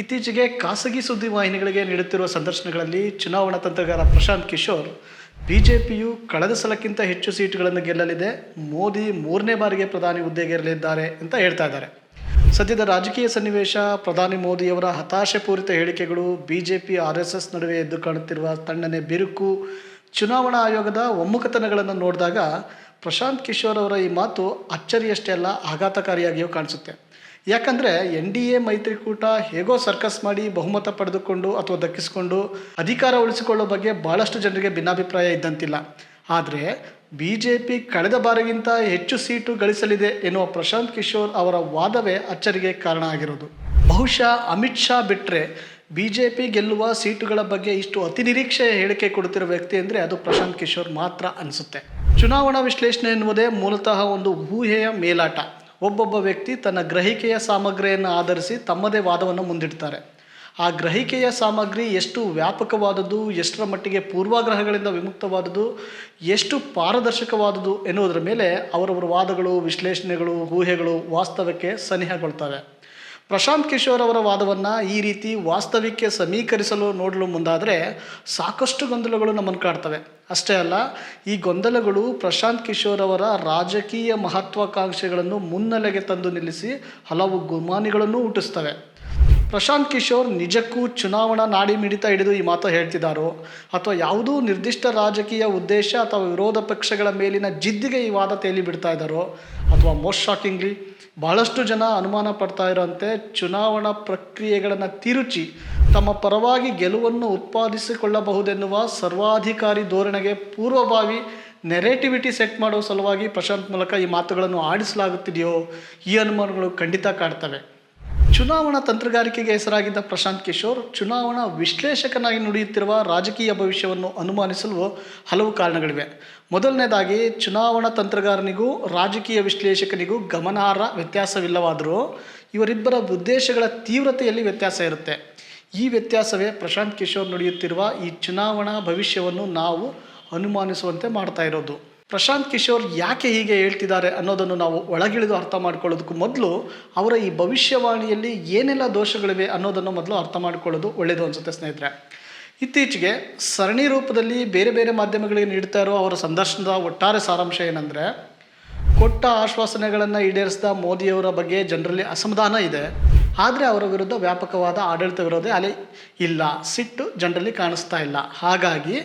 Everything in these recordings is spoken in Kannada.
ಇತ್ತೀಚೆಗೆ ಖಾಸಗಿ ಸುದ್ದಿ ವಾಹಿನಿಗಳಿಗೆ ನೀಡುತ್ತಿರುವ ಸಂದರ್ಶನಗಳಲ್ಲಿ ಚುನಾವಣಾ ತಂತ್ರಗಾರ ಪ್ರಶಾಂತ್ ಕಿಶೋರ್, ಬಿಜೆಪಿಯು ಕಳೆದ ಸಲಕ್ಕಿಂತ ಹೆಚ್ಚು ಸೀಟುಗಳನ್ನು ಗೆಲ್ಲಲಿದೆ, ಮೋದಿ ಮೂರನೇ ಬಾರಿಗೆ ಪ್ರಧಾನಿ ಹುದ್ದೆಗೆ ಇರಲಿದ್ದಾರೆ ಅಂತ ಹೇಳ್ತಾ ಇದ್ದಾರೆ. ಸದ್ಯದ ರಾಜಕೀಯ ಸನ್ನಿವೇಶ, ಪ್ರಧಾನಿ ಮೋದಿಯವರ ಹತಾಶೆಪೂರಿತ ಹೇಳಿಕೆಗಳು, ಬಿಜೆಪಿ, ಆರ್ ಎಸ್ ಎಸ್ ನಡುವೆ ಎದ್ದು ಕಾಣುತ್ತಿರುವ ತಣ್ಣನೆ ಬಿರುಕು, ಚುನಾವಣಾ ಆಯೋಗದ ಒಮ್ಮುಖತನಗಳನ್ನು ನೋಡಿದಾಗ ಪ್ರಶಾಂತ್ ಕಿಶೋರ್ ಅವರ ಈ ಮಾತು ಅಚ್ಚರಿಯಷ್ಟೇ ಅಲ್ಲ, ಆಘಾತಕಾರಿಯಾಗಿಯೂ ಕಾಣಿಸುತ್ತೆ. ಯಾಕಂದರೆ ಎನ್ ಡಿ ಎ ಮೈತ್ರಿಕೂಟ ಹೇಗೋ ಸರ್ಕಸ್ ಮಾಡಿ ಬಹುಮತ ಪಡೆದುಕೊಂಡು ಅಥವಾ ದಕ್ಕಿಸಿಕೊಂಡು ಅಧಿಕಾರ ಉಳಿಸಿಕೊಳ್ಳೋ ಬಗ್ಗೆ ಭಾಳಷ್ಟು ಜನರಿಗೆ ಭಿನ್ನಾಭಿಪ್ರಾಯ ಇದ್ದಂತಿಲ್ಲ. ಆದರೆ ಬಿ ಜೆ ಪಿ ಕಳೆದ ಬಾರಿಗಿಂತ ಹೆಚ್ಚು ಸೀಟು ಗಳಿಸಲಿದೆ ಎನ್ನುವ ಪ್ರಶಾಂತ್ ಕಿಶೋರ್ ಅವರ ವಾದವೇ ಅಚ್ಚರಿಗೆ ಕಾರಣ ಆಗಿರೋದು. ಬಹುಶಃ ಅಮಿತ್ ಶಾ ಬಿಟ್ಟರೆ ಬಿ ಜೆ ಪಿ ಗೆಲ್ಲುವ ಸೀಟುಗಳ ಬಗ್ಗೆ ಇಷ್ಟು ಅತಿ ನಿರೀಕ್ಷೆಯ ಹೇಳಿಕೆ ಕೊಡುತ್ತಿರುವ ವ್ಯಕ್ತಿ ಅಂದರೆ ಅದು ಪ್ರಶಾಂತ್ ಕಿಶೋರ್ ಮಾತ್ರ ಅನಿಸುತ್ತೆ. ಚುನಾವಣಾ ವಿಶ್ಲೇಷಣೆ ಎನ್ನುವುದೇ ಮೂಲತಃ ಒಂದು ಊಹೆಯ ಮೇಲಾಟ. ಒಬ್ಬೊಬ್ಬ ವ್ಯಕ್ತಿ ತನ್ನ ಗ್ರಹಿಕೆಯ ಸಾಮಗ್ರಿಯನ್ನು ಆಧರಿಸಿ ತಮ್ಮದೇ ವಾದವನ್ನು ಮುಂದಿಡ್ತಾರೆ. ಆ ಗ್ರಹಿಕೆಯ ಸಾಮಗ್ರಿ ಎಷ್ಟು ವ್ಯಾಪಕವಾದದ್ದು, ಎಷ್ಟರ ಮಟ್ಟಿಗೆ ಪೂರ್ವಾಗ್ರಹಗಳಿಂದ ವಿಮುಕ್ತವಾದದ್ದು, ಎಷ್ಟು ಪಾರದರ್ಶಕವಾದದ್ದು ಎನ್ನುವುದರ ಮೇಲೆ ಅವರವರ ವಾದಗಳು, ವಿಶ್ಲೇಷಣೆಗಳು, ಊಹೆಗಳು ವಾಸ್ತವಕ್ಕೆ ಸನಿಹಗೊಳ್ತವೆ ಪ್ರಶಾಂತ್ ಕಿಶೋರ್ ಅವರ ವಾದವನ್ನು ಈ ರೀತಿ ವಾಸ್ತವಿಕೆ ಸಮೀಕರಿಸಲು ನೋಡಲು ಮುಂದಾದರೆ ಸಾಕಷ್ಟು ಗೊಂದಲಗಳು ನಮ್ಮನ್ನು ಕಾಡ್ತವೆ. ಅಷ್ಟೇ ಅಲ್ಲ, ಈ ಗೊಂದಲಗಳು ಪ್ರಶಾಂತ್ ಕಿಶೋರ್ ಅವರ ರಾಜಕೀಯ ಮಹತ್ವಾಕಾಂಕ್ಷೆಗಳನ್ನು ಮುನ್ನೆಲೆಗೆ ತಂದು ನಿಲ್ಲಿಸಿ ಹಲವು ಗುಮಾನಿಗಳನ್ನು ಹುಟ್ಟಿಸ್ತವೆ. ಪ್ರಶಾಂತ್ ಕಿಶೋರ್ ನಿಜಕ್ಕೂ ಚುನಾವಣಾ ನಾಡಿ ಮಿಡಿತ ಹಿಡಿದು ಈ ಮಾತು ಹೇಳ್ತಿದ್ದಾರೋ? ಅಥವಾ ಯಾವುದೋ ನಿರ್ದಿಷ್ಟ ರಾಜಕೀಯ ಉದ್ದೇಶ ಅಥವಾ ವಿರೋಧ ಪಕ್ಷಗಳ ಮೇಲಿನ ಜಿದ್ದಿಗೆ ಈ ವಾದ ತೇಲಿ ಬಿಡ್ತಾ ಇದ್ದಾರೋ? ಅಥವಾ ಮೋಸ್ಟ್ ಶಾಕಿಂಗ್ಲಿ, ಬಹಳಷ್ಟು ಜನ ಅನುಮಾನ ಪಡ್ತಾ ಇರೋಂತೆ ಚುನಾವಣಾ ಪ್ರಕ್ರಿಯೆಗಳನ್ನು ತಿರುಚಿ ತಮ್ಮ ಪರವಾಗಿ ಗೆಲುವನ್ನು ಉತ್ಪಾದಿಸಿಕೊಳ್ಳಬಹುದೆನ್ನುವ ಸರ್ವಾಧಿಕಾರಿ ಧೋರಣೆಗೆ ಪೂರ್ವಭಾವಿ ನೆರೇಟಿವಿಟಿ ಸೆಟ್ ಮಾಡೋ ಸಲುವಾಗಿ ಪ್ರಶಾಂತ್ ಮೂಲಕ ಈ ಮಾತುಗಳನ್ನು ಆಡಿಸಲಾಗುತ್ತಿದೆಯೋ? ಈ ಅನುಮಾನಗಳು ಖಂಡಿತ ಕಾಡ್ತವೆ. ಚುನಾವಣಾ ತಂತ್ರಗಾರಿಕೆಗೆ ಹೆಸರಾಗಿದ್ದ ಪ್ರಶಾಂತ್ ಕಿಶೋರ್ ಚುನಾವಣಾ ವಿಶ್ಲೇಷಕನಾಗಿ ನುಡಿಯುತ್ತಿರುವ ರಾಜಕೀಯ ಭವಿಷ್ಯವನ್ನು ಅನುಮಾನಿಸಲು ಹಲವು ಕಾರಣಗಳಿವೆ. ಮೊದಲನೇದಾಗಿ, ಚುನಾವಣಾ ತಂತ್ರಗಾರನಿಗೂ ರಾಜಕೀಯ ವಿಶ್ಲೇಷಕನಿಗೂ ಗಮನಾರ್ಹ ವ್ಯತ್ಯಾಸವಿಲ್ಲವಾದರೂ ಇವರಿಬ್ಬರ ಉದ್ದೇಶಗಳ ತೀವ್ರತೆಯಲ್ಲಿ ವ್ಯತ್ಯಾಸ ಇರುತ್ತೆ. ಈ ವ್ಯತ್ಯಾಸವೇ ಪ್ರಶಾಂತ್ ಕಿಶೋರ್ ನುಡಿಯುತ್ತಿರುವ ಈ ಚುನಾವಣಾ ಭವಿಷ್ಯವನ್ನು ನಾವು ಅನುಮಾನಿಸುವಂತೆ ಮಾಡ್ತಾ ಇರೋದು. ಪ್ರಶಾಂತ್ ಕಿಶೋರ್ ಯಾಕೆ ಹೀಗೆ ಹೇಳ್ತಿದ್ದಾರೆ ಅನ್ನೋದನ್ನು ನಾವು ಒಳಗಿಳಿದು ಅರ್ಥ ಮಾಡ್ಕೊಳ್ಳೋದಕ್ಕೂ ಮೊದಲು ಅವರ ಈ ಭವಿಷ್ಯವಾಣಿಯಲ್ಲಿ ಏನೆಲ್ಲ ದೋಷಗಳಿವೆ ಅನ್ನೋದನ್ನು ಮೊದಲು ಅರ್ಥ ಮಾಡ್ಕೊಳ್ಳೋದು ಒಳ್ಳೆಯದು ಅನಿಸುತ್ತೆ ಸ್ನೇಹಿತರೆ. ಇತ್ತೀಚೆಗೆ ಸರಣಿ ರೂಪದಲ್ಲಿ ಬೇರೆ ಬೇರೆ ಮಾಧ್ಯಮಗಳಿಗೆ ನೀಡ್ತಾ ಇರೋ ಅವರ ಸಂದರ್ಶನದ ಒಟ್ಟಾರೆ ಸಾರಾಂಶ ಏನಂದರೆ, ಕೊಟ್ಟ ಆಶ್ವಾಸನೆಗಳನ್ನು ಈಡೇರಿಸಿದ ಮೋದಿಯವರ ಬಗ್ಗೆ ಜನರಲ್ಲಿ ಅಸಮಾಧಾನ ಇದೆ. ಆದರೆ ಅವರ ವಿರುದ್ಧ ವ್ಯಾಪಕವಾದ ಆಡಳಿತ ವಿರೋಧ ಅಲೆ ಇಲ್ಲ. ಸಿಟ್ಟು ಜನರಲ್ಲಿ ಕಾಣಿಸ್ತಾ ಇಲ್ಲ. ಹಾಗಾಗಿ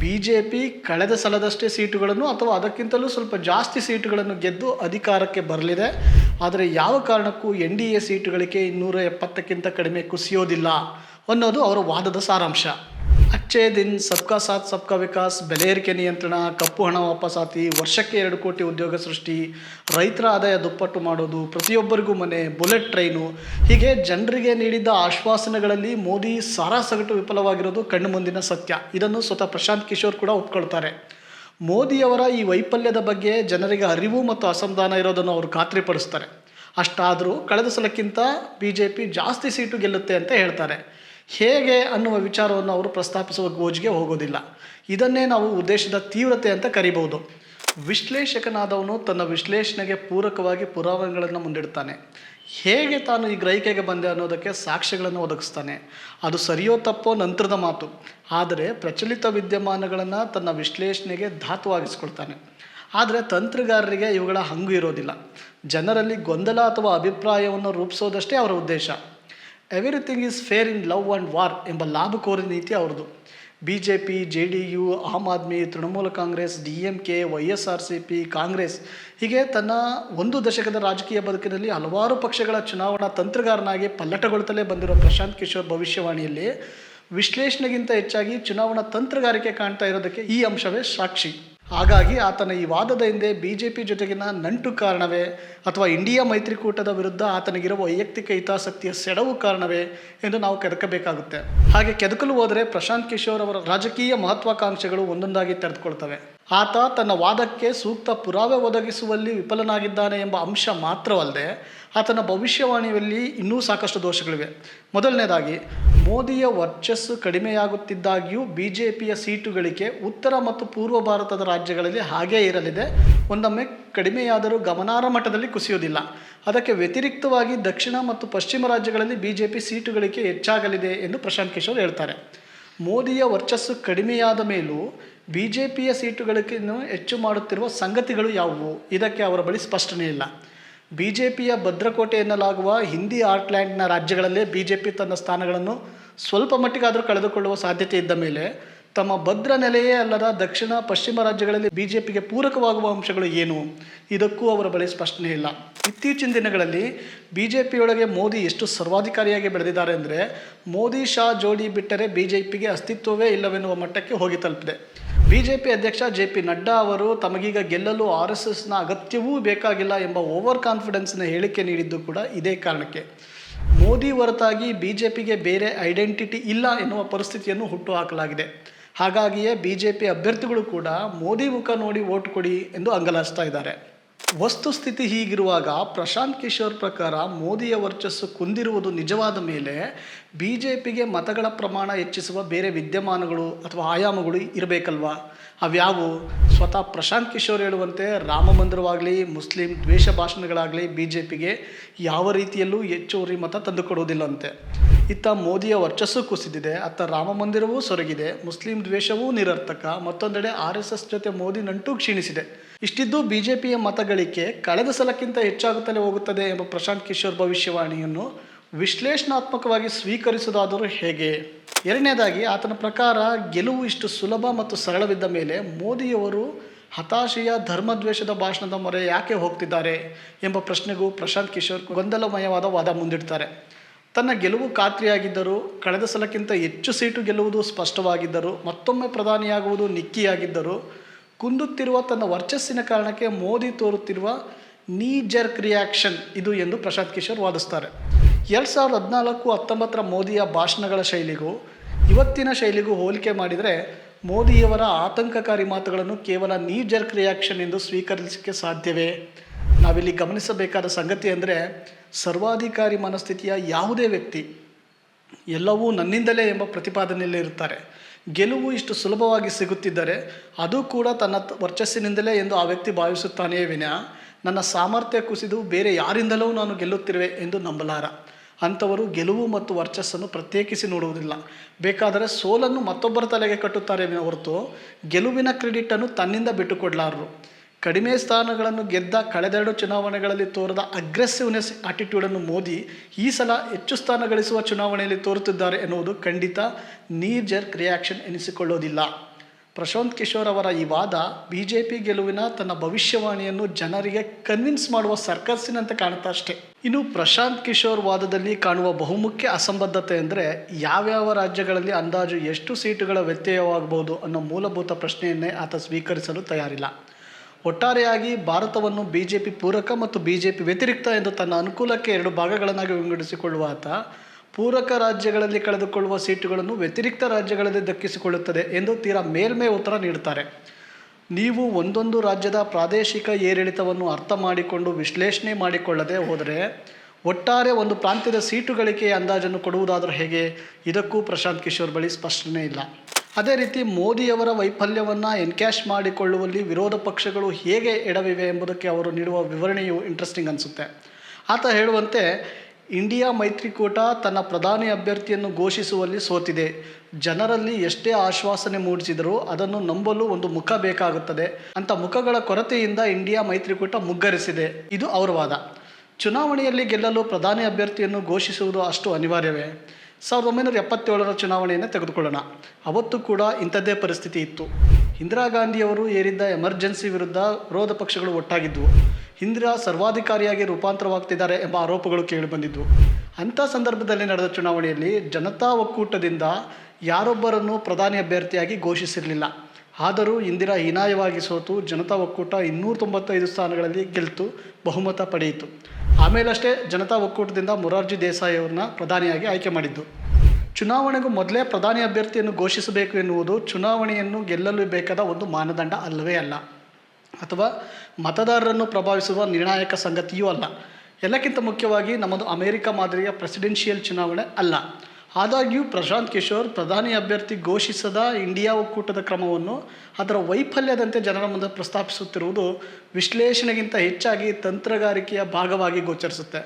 ಬಿ ಜೆ ಪಿ ಕಳೆದ ಸಲದಷ್ಟೇ ಸೀಟುಗಳನ್ನು ಅಥವಾ ಅದಕ್ಕಿಂತಲೂ ಸ್ವಲ್ಪ ಜಾಸ್ತಿ ಸೀಟುಗಳನ್ನು ಗೆದ್ದು ಅಧಿಕಾರಕ್ಕೆ ಬರಲಿದೆ. ಆದರೆ ಯಾವ ಕಾರಣಕ್ಕೂ ಎನ್ ಡಿ ಎ ಸೀಟುಗಳಿಗೆ ಇನ್ನೂರ ಎಪ್ಪತ್ತಕ್ಕಿಂತ ಕಡಿಮೆ ಕುಸಿಯೋದಿಲ್ಲ ಅನ್ನೋದು ಅವರ ವಾದದ ಸಾರಾಂಶ. ಅಚ್ಚೇ ದಿನ್ ಸಬ್ಕಾ ಸಾಥ್, ಸಬ್ಕಾ ವಿಕಾಸ್ ಬೆಲೆ ಏರಿಕೆ ನಿಯಂತ್ರಣ, ಕಪ್ಪು ಹಣ ವಾಪಸಾತಿ ವರ್ಷಕ್ಕೆ ಎರಡು ಕೋಟಿ ಉದ್ಯೋಗ ಸೃಷ್ಟಿ, ರೈತರ ಆದಾಯ ದುಪ್ಪಟ್ಟು ಮಾಡೋದು, ಪ್ರತಿಯೊಬ್ಬರಿಗೂ ಮನೆ, ಬುಲೆಟ್ ಟ್ರೈನು. ಹೀಗೆ ಜನರಿಗೆ ನೀಡಿದ್ದ ಆಶ್ವಾಸನೆಗಳಲ್ಲಿ ಮೋದಿ ಸಾರಾಸಗಟು ವಿಫಲವಾಗಿರೋದು ಕಣ್ಣು ಮುಂದಿನ ಸತ್ಯ. ಇದನ್ನು ಸ್ವತಃ ಪ್ರಶಾಂತ್ ಕಿಶೋರ್ ಕೂಡ ಒಪ್ಕೊಳ್ತಾರೆ. ಮೋದಿಯವರ ಈ ವೈಫಲ್ಯದ ಬಗ್ಗೆ ಜನರಿಗೆ ಅರಿವು ಮತ್ತು ಅಸಮಾಧಾನ ಇರೋದನ್ನು ಅವರು ಖಾತ್ರಿಪಡಿಸ್ತಾರೆ. ಅಷ್ಟಾದರೂ ಕಳೆದ ಸಲಕ್ಕಿಂತ ಬಿ ಜೆ ಪಿ ಜಾಸ್ತಿ ಸೀಟು ಗೆಲ್ಲುತ್ತೆ ಅಂತ ಹೇಳ್ತಾರೆ. ಹೇಗೆ ಅನ್ನುವ ವಿಚಾರವನ್ನು ಅವರು ಪ್ರಸ್ತಾಪಿಸುವ ಗೋಜಿಗೆ ಹೋಗೋದಿಲ್ಲ. ಇದನ್ನೇ ನಾವು ಉದ್ದೇಶದ ತೀವ್ರತೆ ಅಂತ ಕರಿಬಹುದು. ವಿಶ್ಲೇಷಕನಾದವನು ತನ್ನ ವಿಶ್ಲೇಷಣೆಗೆ ಪೂರಕವಾಗಿ ಪುರಾವೆಗಳನ್ನು ಮುಂದಿಡ್ತಾನೆ ಹೇಗೆ ತಾನು ಈ ಗ್ರಹಿಕೆಗೆ ಬಂದೆ ಅನ್ನೋದಕ್ಕೆ ಸಾಕ್ಷ್ಯಗಳನ್ನು ಒದಗಿಸ್ತಾನೆ ಅದು ಸರಿಯೋ ತಪ್ಪೋ ನಂತರದ ಮಾತು. ಆದರೆ ಪ್ರಚಲಿತ ವಿದ್ಯಮಾನಗಳನ್ನು ತನ್ನ ವಿಶ್ಲೇಷಣೆಗೆ ಧಾತುವಾಗಿಸ್ಕೊಳ್ತಾನೆ. ಆದರೆ ತಂತ್ರಗಾರರಿಗೆ ಇವುಗಳ ಹಂಗು ಇರೋದಿಲ್ಲ. ಜನರಲ್ಲಿ ಗೊಂದಲ ಅಥವಾ ಅಭಿಪ್ರಾಯವನ್ನು ರೂಪಿಸೋದಷ್ಟೇ ಅವರ ಉದ್ದೇಶ. Everything is fair in love and war ಎಂಬ ಲಾಭಕೋರಿ ನೀತಿ ಅವ್ರದ್ದು. B J P J D U Aam Aadmi, Trinamool Congress, D M K, Y S R C P, Congress ಹೀಗೆ ತನ್ನ ಒಂದು ದಶಕದ ರಾಜಕೀಯ ಬದುಕಿನಲ್ಲಿ ಹಲವಾರು ಪಕ್ಷಗಳ ಚುನಾವಣಾ ತಂತ್ರಗಾರನಾಗಿ ಪಲ್ಲಟಗೊಳ್ತಲೇ ಬಂದಿರೋ ಪ್ರಶಾಂತ್ ಕಿಶೋರ್ ಭವಿಷ್ಯವಾಣಿಯಲ್ಲಿ ವಿಶ್ಲೇಷಣೆಗಿಂತ ಹೆಚ್ಚಾಗಿ ಚುನಾವಣಾ ತಂತ್ರಗಾರಿಕೆ ಕಾಣ್ತಾ ಇರೋದಕ್ಕೆ ಈ ಅಂಶವೇ ಸಾಕ್ಷಿ. ಹಾಗಾಗಿ ಆತನ ಈ ವಾದದ ಹಿಂದೆ ಬಿ ಜೆ ಪಿ ಜೊತೆಗಿನ ನಂಟು ಕಾರಣವೇ ಅಥವಾ ಇಂಡಿಯಾ ಮೈತ್ರಿಕೂಟದ ವಿರುದ್ಧ ಆತನಿಗಿರುವ ವೈಯಕ್ತಿಕ ಹಿತಾಸಕ್ತಿಯ ಸೆಡವು ಕಾರಣವೇ ಎಂದು ನಾವು ಕೆದಕಬೇಕಾಗುತ್ತೆ. ಹಾಗೆ ಕೆದಕಲು ಹೋದರೆ ಪ್ರಶಾಂತ್ ಕಿಶೋರ್ ಅವರ ರಾಜಕೀಯ ಮಹತ್ವಾಕಾಂಕ್ಷೆಗಳು ಒಂದೊಂದಾಗಿ ತೆರೆದುಕೊಳ್ತವೆ. ಆತ ತನ್ನ ವಾದಕ್ಕೆ ಸೂಕ್ತ ಪುರಾವೆ ಒದಗಿಸುವಲ್ಲಿ ವಿಫಲನಾಗಿದ್ದಾನೆ ಎಂಬ ಅಂಶ ಮಾತ್ರವಲ್ಲದೆ ಆತನ ಭವಿಷ್ಯವಾಣಿಯಲ್ಲಿ ಇನ್ನೂ ಸಾಕಷ್ಟು ದೋಷಗಳಿವೆ. ಮೊದಲನೇದಾಗಿ, ಮೋದಿಯ ವರ್ಚಸ್ಸು ಕಡಿಮೆಯಾಗುತ್ತಿದ್ದಾಗಿಯೂ ಬಿ ಜೆ ಪಿಯ ಸೀಟು ಗಳಿಕೆ ಉತ್ತರ ಮತ್ತು ಪೂರ್ವ ಭಾರತದ ರಾಜ್ಯಗಳಲ್ಲಿ ಹಾಗೇ ಇರಲಿದೆ. ಒಂದೊಮ್ಮೆ ಕಡಿಮೆಯಾದರೂ ಗಮನಾರ್ಹ ಮಟ್ಟದಲ್ಲಿ ಕುಸಿಯುವುದಿಲ್ಲ. ಅದಕ್ಕೆ ವ್ಯತಿರಿಕ್ತವಾಗಿ ದಕ್ಷಿಣ ಮತ್ತು ಪಶ್ಚಿಮ ರಾಜ್ಯಗಳಲ್ಲಿ ಬಿ ಜೆ ಪಿ ಸೀಟುಗಳಿಕೆ ಹೆಚ್ಚಾಗಲಿದೆ ಎಂದು ಪ್ರಶಾಂತ್ ಕಿಶೋರ್ ಹೇಳ್ತಾರೆ. ಮೋದಿಯ ವರ್ಚಸ್ಸು ಕಡಿಮೆಯಾದ ಮೇಲೂ ಬಿ ಜೆ ಪಿಯ ಸೀಟುಗಳಿಗಿನ್ನು ಹೆಚ್ಚು ಮಾಡುತ್ತಿರುವ ಸಂಗತಿಗಳು ಯಾವುವು? ಇದಕ್ಕೆ ಅವರ ಬಳಿ ಸ್ಪಷ್ಟನೆ ಇಲ್ಲ. ಬಿ ಜೆ ಪಿಯ ಭದ್ರಕೋಟೆ ಎನ್ನಲಾಗುವ ಹಿಂದಿ ಆರ್ಟ್ಲ್ಯಾಂಡ್ನ ರಾಜ್ಯಗಳಲ್ಲೇ ಬಿ ಜೆ ಪಿ ತನ್ನ ಸ್ಥಾನಗಳನ್ನು ಸ್ವಲ್ಪ ಮಟ್ಟಿಗಾದರೂ ಕಳೆದುಕೊಳ್ಳುವ ಸಾಧ್ಯತೆ ಇದ್ದ ಮೇಲೆ ತಮ್ಮ ಭದ್ರ ನೆಲೆಯೇ ಅಲ್ಲದ ದಕ್ಷಿಣ, ಪಶ್ಚಿಮ ರಾಜ್ಯಗಳಲ್ಲಿ ಬಿ ಜೆ ಪಿಗೆ ಪೂರಕವಾಗುವ ಅಂಶಗಳು ಏನು? ಇದಕ್ಕೂ ಅವರ ಬಳಿ ಸ್ಪಷ್ಟನೆ ಇಲ್ಲ. ಇತ್ತೀಚಿನ ದಿನಗಳಲ್ಲಿ ಬಿ ಜೆ ಪಿಯೊಳಗೆ ಮೋದಿ ಎಷ್ಟು ಸರ್ವಾಧಿಕಾರಿಯಾಗಿ ಬೆಳೆದಿದ್ದಾರೆ ಅಂದರೆ ಮೋದಿ, ಶಾ, ಜೋಡಿ ಬಿಟ್ಟರೆ ಬಿ ಜೆ ಪಿಗೆ ಅಸ್ತಿತ್ವವೇ ಇಲ್ಲವೆನ್ನುವ ಮಟ್ಟಕ್ಕೆ ಹೋಗಿ ತಲುಪಿದೆ. ಬಿ ಜೆ ಪಿ ಅಧ್ಯಕ್ಷ ಜೆ ಪಿ ನಡ್ಡಾ ಅವರು ತಮಗೀಗ ಗೆಲ್ಲಲು ಆರ್ ಎಸ್ ಎಸ್ನ ಅಗತ್ಯವೂ ಬೇಕಾಗಿಲ್ಲ ಎಂಬ ಓವರ್ ಕಾನ್ಫಿಡೆನ್ಸ್ನ ಹೇಳಿಕೆ ನೀಡಿದ್ದು ಕೂಡ ಇದೇ ಕಾರಣಕ್ಕೆ. ಮೋದಿ ಹೊರತಾಗಿ ಬಿ ಜೆ ಪಿಗೆ ಬೇರೆ ಐಡೆಂಟಿಟಿ ಇಲ್ಲ ಎನ್ನುವ ಪರಿಸ್ಥಿತಿಯನ್ನು ಹುಟ್ಟುಹಾಕಲಾಗಿದೆ. ಹಾಗಾಗಿಯೇ ಬಿ ಜೆ ಪಿ ಅಭ್ಯರ್ಥಿಗಳು ಕೂಡ ಮೋದಿ ಮುಖ ನೋಡಿ ಓಟ್ ಕೊಡಿ ಎಂದು ಅಂಗಲಾಚ್ತಾ ಇದ್ದಾರೆ. ವಸ್ತುಸ್ಥಿತಿ ಹೀಗಿರುವಾಗ ಪ್ರಶಾಂತ್ ಕಿಶೋರ್ ಪ್ರಕಾರ ಮೋದಿಯ ವರ್ಚಸ್ಸು ಕುಂದಿರುವುದು ನಿಜವಾದ ಮೇಲೆ ಬಿ ಜೆ ಪಿಗೆ ಮತಗಳ ಪ್ರಮಾಣ ಹೆಚ್ಚಿಸುವ ಬೇರೆ ವಿದ್ಯಮಾನಗಳು ಅಥವಾ ಆಯಾಮಗಳು ಇರಬೇಕಲ್ವಾ? ಅವ್ಯಾವು ಸ್ವತಃ ಪ್ರಶಾಂತ್ ಕಿಶೋರ್ ಹೇಳುವಂತೆ ರಾಮ ಮಂದಿರವಾಗಲಿ, ಮುಸ್ಲಿಂ ದ್ವೇಷ ಭಾಷಣಗಳಾಗಲಿ ಬಿ ಜೆ ಪಿಗೆ ಯಾವ ರೀತಿಯಲ್ಲೂ ಹೆಚ್ಚುವರಿ ಮತ ತಂದುಕೊಡುವುದಿಲ್ಲಂತೆ. ಇತ್ತ ಮೋದಿಯ ವರ್ಚಸ್ಸು ಕುಸಿದಿದೆ, ಅತ್ತ ರಾಮ ಮಂದಿರವೂ ಸೊರಗಿದೆ, ಮುಸ್ಲಿಂ ದ್ವೇಷವೂ ನಿರರ್ಥಕ, ಮತ್ತೊಂದೆಡೆ ಆರ್ ಎಸ್ ಜೊತೆ ಮೋದಿ ನಂಟು ಕ್ಷೀಣಿಸಿದೆ. ಇಷ್ಟಿದ್ದು ಬಿಜೆಪಿಯ ಮತಗಳಿಕೆ ಕಳೆದ ಸಲಕ್ಕಿಂತ ಹೆಚ್ಚಾಗುತ್ತಲೇ ಹೋಗುತ್ತದೆ ಎಂಬ ಪ್ರಶಾಂತ್ ಕಿಶೋರ್ ಭವಿಷ್ಯವಾಣಿಯನ್ನು ವಿಶ್ಲೇಷಣಾತ್ಮಕವಾಗಿ ಸ್ವೀಕರಿಸುವುದಾದರೂ ಹೇಗೆ? ಎರಡನೇದಾಗಿ, ಆತನ ಪ್ರಕಾರ ಗೆಲುವು ಇಷ್ಟು ಸುಲಭ ಮತ್ತು ಸರಳವಿದ್ದ ಮೇಲೆ ಮೋದಿಯವರು ಹತಾಶೆಯ ಧರ್ಮದ್ವೇಷದ ಭಾಷಣದ ಮೊರೆ ಯಾಕೆ ಹೋಗ್ತಿದ್ದಾರೆ ಎಂಬ ಪ್ರಶ್ನೆಗೂ ಪ್ರಶಾಂತ್ ಕಿಶೋರ್ ಗೊಂದಲಮಯವಾದ ವಾದ ಮುಂದಿಡ್ತಾರೆ. ತನ್ನ ಗೆಲುವು ಖಾತ್ರಿಯಾಗಿದ್ದರು ಕಳೆದ ಸಲಕ್ಕಿಂತ ಹೆಚ್ಚು ಸೀಟು ಗೆಲ್ಲುವುದು ಸ್ಪಷ್ಟವಾಗಿದ್ದರು ಮತ್ತೊಮ್ಮೆ ಪ್ರಧಾನಿಯಾಗುವುದು ನಿಕ್ಕಿಯಾಗಿದ್ದರು ಕುಂದುತ್ತಿರುವ ತನ್ನ ವರ್ಚಸ್ಸಿನ ಕಾರಣಕ್ಕೆ ಮೋದಿ ತೋರುತ್ತಿರುವ ನೀ ಜರ್ಕ್ ರಿಯಾಕ್ಷನ್ ಇದು ಎಂದು ಪ್ರಶಾಂತ್ ಕಿಶೋರ್ ವಾದಿಸ್ತಾರೆ. ಎರಡು ಸಾವಿರದ ಹದಿನಾಲ್ಕು ಹತ್ತೊಂಬತ್ತರ ಮೋದಿಯ ಭಾಷಣಗಳ ಶೈಲಿಗೂ, ಇವತ್ತಿನ ಶೈಲಿಗೂ ಹೋಲಿಕೆ ಮಾಡಿದರೆ ಮೋದಿಯವರ ಆತಂಕಕಾರಿ ಮಾತುಗಳನ್ನು ಕೇವಲ ನೀ ಜರ್ಕ್ ರಿಯಾಕ್ಷನ್ ಎಂದು ಸ್ವೀಕರಿಸಲಿಕ್ಕೆ ಸಾಧ್ಯವೇ? ನಾವಿಲ್ಲಿ ಗಮನಿಸಬೇಕಾದ ಸಂಗತಿ ಅಂದರೆ ಸರ್ವಾಧಿಕಾರಿ ಮನಸ್ಥಿತಿಯ ಯಾವುದೇ ವ್ಯಕ್ತಿ ಎಲ್ಲವೂ ನನ್ನಿಂದಲೇ ಎಂಬ ಪ್ರತಿಪಾದನೆಯಲ್ಲಿ ಇರುತ್ತಾರೆ. ಗೆಲುವು ಇಷ್ಟು ಸುಲಭವಾಗಿ ಸಿಗುತ್ತಿದ್ದರೆ ಅದು ಕೂಡ ತನ್ನ ವರ್ಚಸ್ಸಿನಿಂದಲೇ ಎಂದು ಆ ವ್ಯಕ್ತಿ ಭಾವಿಸುತ್ತಾನೆಯೇ ವಿನಃ ನನ್ನ ಸಾಮರ್ಥ್ಯ ಕುಸಿದು ಬೇರೆ ಯಾರಿಂದಲೂ ನಾನು ಗೆಲ್ಲುತ್ತಿರುವೆ ಎಂದು ನಂಬಲಾರ. ಅಂಥವರು ಗೆಲುವು ಮತ್ತು ವರ್ಚಸ್ಸನ್ನು ಪ್ರತ್ಯೇಕಿಸಿ ನೋಡುವುದಿಲ್ಲ. ಬೇಕಾದರೆ ಸೋಲನ್ನು ಮತ್ತೊಬ್ಬರ ತಲೆಗೆ ಕಟ್ಟುತ್ತಾರೆ ಹೊರತು ಗೆಲುವಿನ ಕ್ರೆಡಿಟನ್ನು ತನ್ನಿಂದ ಬಿಟ್ಟುಕೊಡಲಾರರು. ಕಡಿಮೆ ಸ್ಥಾನಗಳನ್ನು ಗೆದ್ದ ಕಳೆದೆರಡು ಚುನಾವಣೆಗಳಲ್ಲಿ ತೋರದ ಅಗ್ರೆಸಿವ್ನೆಸ್ ಆಟಿಟ್ಯೂಡನ್ನು ಮೋದಿ ಈ ಸಲ ಹೆಚ್ಚು ಸ್ಥಾನ ಗಳಿಸುವ ಚುನಾವಣೆಯಲ್ಲಿ ತೋರುತ್ತಿದ್ದಾರೆ ಎನ್ನುವುದು ಖಂಡಿತ ನೀರ್ ಜರ್ಕ್ ರಿಯಾಕ್ಷನ್ ಎನಿಸಿಕೊಳ್ಳೋದಿಲ್ಲ. ಪ್ರಶಾಂತ್ ಕಿಶೋರ್ ಅವರ ಈ ವಾದ ಬಿ ಜೆ ಪಿ ಗೆಲುವಿನ ತನ್ನ ಭವಿಷ್ಯವಾಣಿಯನ್ನು ಜನರಿಗೆ ಕನ್ವಿನ್ಸ್ ಮಾಡುವ ಸರ್ಕಸ್ಸಿನಂತೆ ಕಾಣುತ್ತಾ ಅಷ್ಟೇ. ಇನ್ನು ಪ್ರಶಾಂತ್ ಕಿಶೋರ್ ವಾದದಲ್ಲಿ ಕಾಣುವ ಬಹುಮುಖ್ಯ ಅಸಂಬದ್ಧತೆ ಅಂದರೆ ಯಾವ್ಯಾವ ರಾಜ್ಯಗಳಲ್ಲಿ ಅಂದಾಜು ಎಷ್ಟು ಸೀಟುಗಳ ವ್ಯತ್ಯಯವಾಗಬಹುದು ಅನ್ನೋ ಮೂಲಭೂತ ಪ್ರಶ್ನೆಯನ್ನೇ ಆತ ಸ್ವೀಕರಿಸಲು ತಯಾರಿಲ್ಲ. ಒಟ್ಟಾರೆಯಾಗಿ ಭಾರತವನ್ನು ಬಿ ಜೆ ಪಿ ಪೂರಕ ಮತ್ತು ಬಿ ಜೆ ವ್ಯತಿರಿಕ್ತ ಎಂದು ತನ್ನ ಅನುಕೂಲಕ್ಕೆ ಎರಡು ಭಾಗಗಳನ್ನಾಗಿ ವಿಂಗಡಿಸಿಕೊಳ್ಳುವ ಆತ, ಪೂರಕ ರಾಜ್ಯಗಳಲ್ಲಿ ಕಳೆದುಕೊಳ್ಳುವ ಸೀಟುಗಳನ್ನು ವ್ಯತಿರಿಕ್ತ ರಾಜ್ಯಗಳಲ್ಲಿ ದಕ್ಕಿಸಿಕೊಳ್ಳುತ್ತದೆ ಎಂದು ತೀರಾ ಮೇಲ್ಮೇ ಉತ್ತರ ನೀಡುತ್ತಾರೆ. ನೀವು ಒಂದೊಂದು ರಾಜ್ಯದ ಪ್ರಾದೇಶಿಕ ಏರಿಳಿತವನ್ನು ಅರ್ಥ ಮಾಡಿಕೊಂಡು ವಿಶ್ಲೇಷಣೆ ಮಾಡಿಕೊಳ್ಳದೆ ಹೋದರೆ ಒಟ್ಟಾರೆ ಒಂದು ಪ್ರಾಂತ್ಯದ ಸೀಟು ಗಳಿಕೆಯ ಅಂದಾಜನ್ನು ಕೊಡುವುದಾದರೂ ಹೇಗೆ? ಇದಕ್ಕೂ ಪ್ರಶಾಂತ್ ಕಿಶೋರ್ ಬಳಿ ಸ್ಪಷ್ಟನೆ ಇಲ್ಲ. ಅದೇ ರೀತಿ ಮೋದಿಯವರ ವೈಫಲ್ಯವನ್ನು ಎನ್ಕ್ಯಾಶ್ ಮಾಡಿಕೊಳ್ಳುವಲ್ಲಿ ವಿರೋಧ ಪಕ್ಷಗಳು ಹೇಗೆ ಎಡವಿವೆ ಎಂಬುದಕ್ಕೆ ಅವರು ನೀಡುವ ವಿವರಣೆಯು ಇಂಟ್ರೆಸ್ಟಿಂಗ್ ಅನಿಸುತ್ತೆ. ಆತ ಹೇಳುವಂತೆ, ಇಂಡಿಯಾ ಮೈತ್ರಿಕೂಟ ತನ್ನ ಪ್ರಧಾನಿ ಅಭ್ಯರ್ಥಿಯನ್ನು ಘೋಷಿಸುವಲ್ಲಿ ಸೋತಿದೆ. ಜನರಲ್ಲಿ ಎಷ್ಟೇ ಆಶ್ವಾಸನೆ ಮೂಡಿಸಿದರೂ ಅದನ್ನು ನಂಬಲು ಒಂದು ಮುಖ ಬೇಕಾಗುತ್ತದೆ. ಅಂತ ಮುಖಗಳ ಕೊರತೆಯಿಂದ ಇಂಡಿಯಾ ಮೈತ್ರಿಕೂಟ ಮುಗ್ಗರಿಸಿದೆ. ಇದು ಅವರ ವಾದ. ಚುನಾವಣೆಯಲ್ಲಿ ಗೆಲ್ಲಲು ಪ್ರಧಾನಿ ಅಭ್ಯರ್ಥಿಯನ್ನು ಘೋಷಿಸುವುದು ಅಷ್ಟು ಅನಿವಾರ್ಯವೇ? ಸಾವಿರದ ಒಂಬೈನೂರ ಎಪ್ಪತ್ತೇಳರ ಚುನಾವಣೆಯನ್ನು ತೆಗೆದುಕೊಳ್ಳೋಣ. ಅವತ್ತು ಕೂಡ ಇಂಥದ್ದೇ ಪರಿಸ್ಥಿತಿ ಇತ್ತು. ಇಂದಿರಾ ಗಾಂಧಿಯವರು ಏರಿದ್ದ ಎಮರ್ಜೆನ್ಸಿ ವಿರುದ್ಧ ವಿರೋಧ ಪಕ್ಷಗಳು ಒಟ್ಟಾಗಿದ್ದವು ಇಂದಿರಾ ಸರ್ವಾಧಿಕಾರಿಯಾಗಿ ರೂಪಾಂತರವಾಗ್ತಿದ್ದಾರೆ ಎಂಬ ಆರೋಪಗಳು ಕೇಳಿಬಂದಿದ್ದವು ಅಂಥ ಸಂದರ್ಭದಲ್ಲಿ ನಡೆದ ಚುನಾವಣೆಯಲ್ಲಿ ಜನತಾ ಒಕ್ಕೂಟದಿಂದ ಯಾರೊಬ್ಬರನ್ನು ಪ್ರಧಾನಿ ಅಭ್ಯರ್ಥಿಯಾಗಿ ಘೋಷಿಸಿರಲಿಲ್ಲ. ಆದರೂ ಇಂದಿರಾ ಹೀನಾಯವಾಗಿ ಸೋತು ಜನತಾ ಒಕ್ಕೂಟ ಇನ್ನೂರ ತೊಂಬತ್ತೈದು ಸ್ಥಾನಗಳಲ್ಲಿ ಗೆಲ್ತು ಬಹುಮತ ಪಡೆಯಿತು. ಆಮೇಲಷ್ಟೇ ಜನತಾ ಒಕ್ಕೂಟದಿಂದ ಮೊರಾರ್ಜಿ ದೇಸಾಯಿ ಅವ್ರನ್ನ ಪ್ರಧಾನಿಯಾಗಿ ಆಯ್ಕೆ ಮಾಡಿದ್ದು. ಚುನಾವಣೆಗೂ ಮೊದಲೇ ಪ್ರಧಾನಿ ಅಭ್ಯರ್ಥಿಯನ್ನು ಘೋಷಿಸಬೇಕು ಎನ್ನುವುದು ಚುನಾವಣೆಯನ್ನು ಗೆಲ್ಲಲು ಬೇಕಾದ ಒಂದು ಮಾನದಂಡ ಅಲ್ಲವೇ ಅಲ್ಲ. ಅಥವಾ ಮತದಾರರನ್ನು ಪ್ರಭಾವಿಸುವ ನಿರ್ಣಾಯಕ ಸಂಗತಿಯೂ ಅಲ್ಲ. ಎಲ್ಲಕ್ಕಿಂತ ಮುಖ್ಯವಾಗಿ ನಮ್ಮದು ಅಮೆರಿಕ ಮಾದರಿಯ ಪ್ರೆಸಿಡೆನ್ಷಿಯಲ್ ಚುನಾವಣೆ ಅಲ್ಲ. ಆದಾಗ್ಯೂ ಪ್ರಶಾಂತ್ ಕಿಶೋರ್ ಪ್ರಧಾನಿ ಅಭ್ಯರ್ಥಿ ಘೋಷಿಸದ ಇಂಡಿಯಾ ಒಕ್ಕೂಟದ ಕ್ರಮವನ್ನು ಅದರ ವೈಫಲ್ಯದಂತೆ ಜನರ ಮುಂದೆ ಪ್ರಸ್ತಾಪಿಸುತ್ತಿರುವುದು ವಿಶ್ಲೇಷಣೆಗಿಂತ ಹೆಚ್ಚಾಗಿ ತಂತ್ರಗಾರಿಕೆಯ ಭಾಗವಾಗಿ ಗೋಚರಿಸುತ್ತೆ.